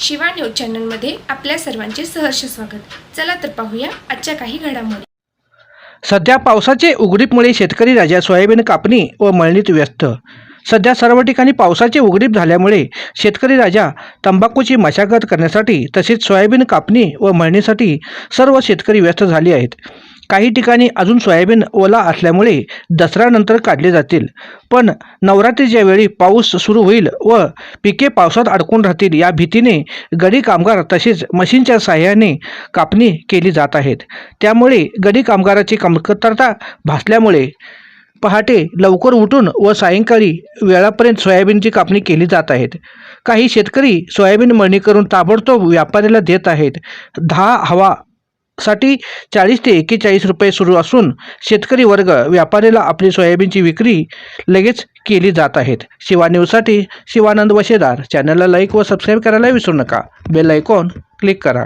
Shiva news चॅनलमध्ये आपल्या सर्वांचे सहर्ष स्वागत. चला तर पाहूया आजच्या काही घडामोडी. सध्या पावसाचे उघडीपमुळे शेतकरी राजा सोयाबीन कापणी व मळणीत व्यस्त. सध्या सर्व ठिकाणी पावसाचे उघडीप झाल्यामुळे शेतकरी राजा तंबाखूची मशागत करण्यासाठी तसेच सोयाबीन कापणी व मळणीसाठी सर्व शेतकरी व्यस्त झाले आहेत. काही ठिकाणी अजून सोयाबीन ओला असल्यामुळे दसऱ्यानंतर काढले जातील. पण नवरात्रीच्या वेळी पाऊस सुरू होईल व पिके पावसात अडकून राहतील या भीतीने गडी कामगार तसेच मशीनच्या साहाय्याने कापणी केली जात आहेत. त्यामुळे गडी कामगाराची कमतरता भासल्यामुळे पहाटे लवकर उठून व सायंकाळी वेळापर्यंत सोयाबीनची कापणी केली जात आहेत. काही शेतकरी सोयाबीन मळणी करून ताबडतोब व्यापाऱ्याला देत आहेत. दहा हवा साठी चाळीस ते एक्केचाळीस रुपये सुरू असून शेतकरी वर्ग व्यापाऱ्याला आपली सोयाबीनची विक्री लगेच केली जात आहेत. शिवा न्यूजसाठी शिवानंद वशेदार. चॅनलला लाईक व सबस्क्राईब करायला विसरू नका. बेल आयकॉन क्लिक करा.